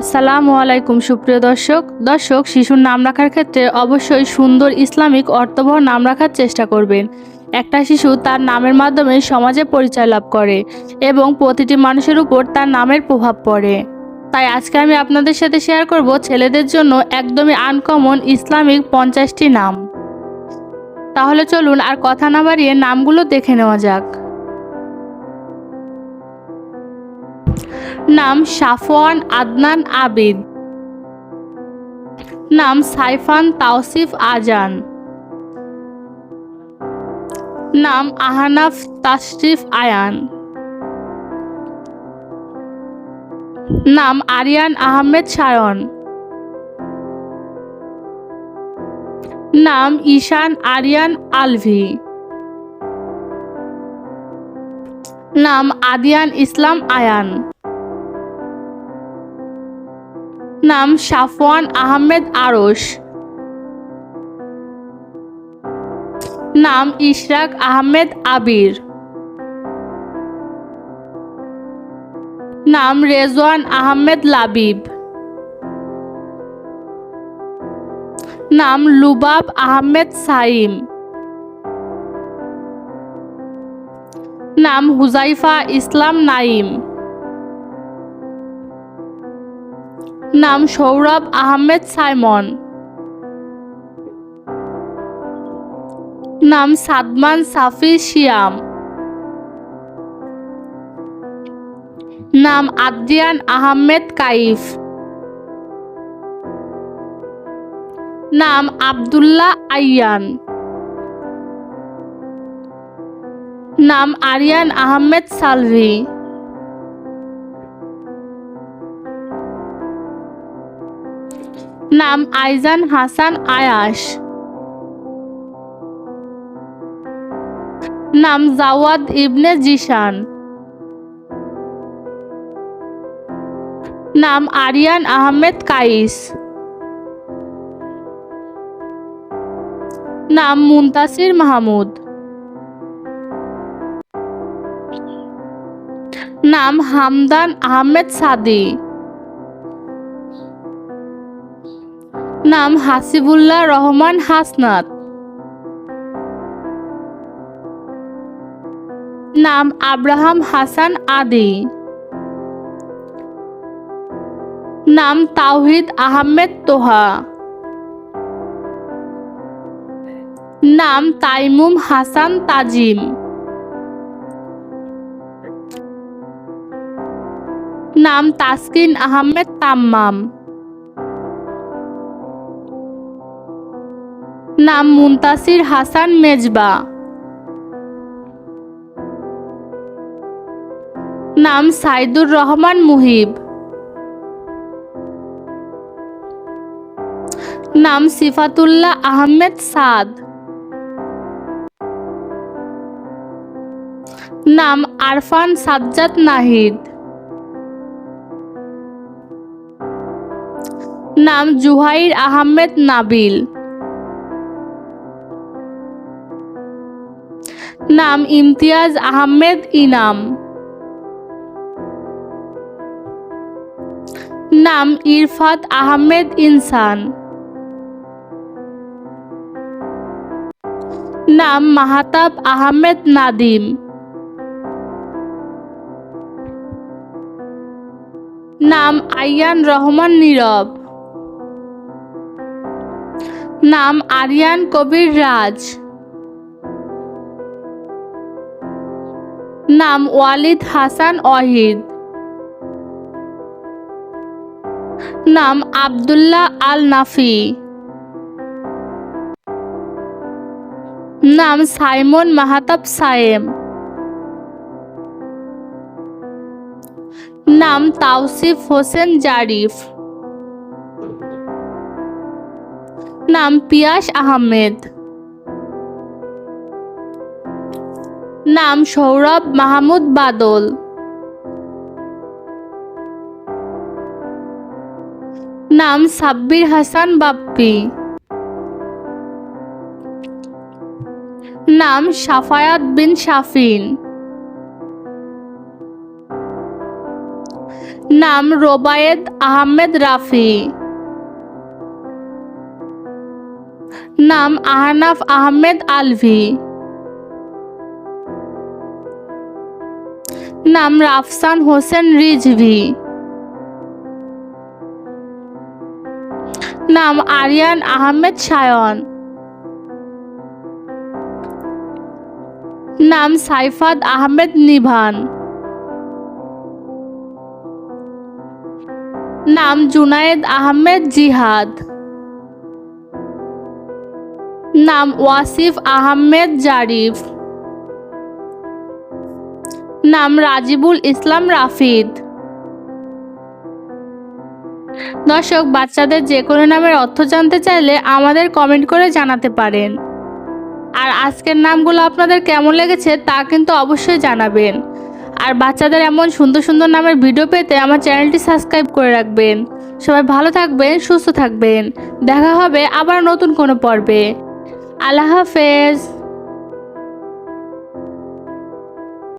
আসসালামু আলাইকুম, সুপ্রিয় দর্শক। দর্শক, শিশুর নাম রাখার ক্ষেত্রে অবশ্যই সুন্দর ইসলামিক অর্থবহ নাম রাখার চেষ্টা করবেন। একটা শিশু তার নামের মাধ্যমে সমাজে পরিচয় লাভ করে এবং প্রতিটি মানুষের উপর তার নামের প্রভাব পড়ে। তাই আজকে আমি আপনাদের সাথে শেয়ার করব ছেলেদের জন্য একদমই আনকমন ইসলামিক পঞ্চাশটি নাম। তাহলে চলুন আর কথা না বাড়িয়ে নামগুলো দেখে নেওয়া যাক। নাম সাফওয়ান আদনান আবিদ। নাম সাইফান তাওসিফ আজান। নাম আহানাফ তাশরিফ আয়ান। নাম আরিয়ান আহমেদ সায়ন। নাম ঈশান আরিয়ান আলভি। নাম আদিয়ান ইসলাম আয়ান। নাম সাফওয়ান আহমেদ আরস নাম ইশরাক আহমেদ আবির। নাম রেজওয়ান আহমেদ লাবিব। নাম লুবাব আহমেদ সাইম। নাম হুজাইফা ইসলাম নাইম। নাম সৌরভ আহমেদ সাইমন। নাম সাদমান সাফি শিয়াম। নাম আদ্রিয়ান আহমেদ কাইফ। নাম আব্দুল্লাহ আইয়ান নাম আরিয়ান আহমেদ সালভি। নাম আইজান হাসান আয়াস নাম জাওয়াদ ইবনে জিশান। নাম আরিয়ান আহমেদ কাইস। নাম মুন্তাসির মাহমুদ। নাম হামদান আহমেদ সাদি। নাম হাসিবুল্লাহ রহমান হাসনাত। নাম আব্রাহাম হাসান আদি। নাম তাওহিদ আহমেদ তোহা। নাম তাইমুম হাসান তাজিম। নাম তাসকিন আহমেদ তাম্মাম। নাম মুন্তাসির হাসান মেজবা। নাম সাইদুর রহমান মুহিব। নাম সিফাতুল্লাহ আহমেদ সাদ। নাম আরফান সাজ্জাদ নাহিদ। নাম জুহাইর আহমেদ নাবিল। নাম ইমতিয়াজ আহমেদ ইনাম। নাম ইরফাত আহমেদ ইনসান। নাম মাহাতাব আহমেদ নাদিম। নাম আইয়ান রহমান নীরব। নাম আরিয়ান কবির রাজ। নাম ওয়ালিদ হাসান ওয়াহিদ। নাম আব্দুল্লাহ আল নাফি নাম সাইমন মাহাতাব সায়েম। নাম তাওসিফ হোসেন জারিফ। নাম পিয়াস আহমেদ। নাম সৌরভ মাহমুদ বাদল। নাম সাব্বির হাসান বাপ্পি। নাম সাফায়াত বিন শাফিন। নাম রোবায়েদ আহমেদ রাফি। নাম আহনাফ আহমেদ আলভি। নাম রাফসান হোসেন রিজভি। নাম আরিয়ান আহমেদ সায়ন। নাম সাইফাত আহমেদ নিভান। নাম জুনায়েদ আহমেদ জিহাদ। নাম ওয়াসিফ আহমেদ জারিফ। নাম রাজিবুল ইসলাম রাফিদ। দর্শক, বাচ্চাদের যে কোনো নামের অর্থ জানতে চাইলে আমাদের কমেন্ট করে জানাতে পারেন। আর আজকের নামগুলো আপনাদের কেমন লেগেছে তা কিন্তু অবশ্যই জানাবেন। আর বাচ্চাদের এমন সুন্দর সুন্দর নামের ভিডিও পেতে আমার চ্যানেলটি সাবস্ক্রাইব করে রাখবেন। সবাই ভালো থাকবেন, সুস্থ থাকবেন। দেখা হবে আবার নতুন কোনো পর্বে। আল্লাহ হাফেজ।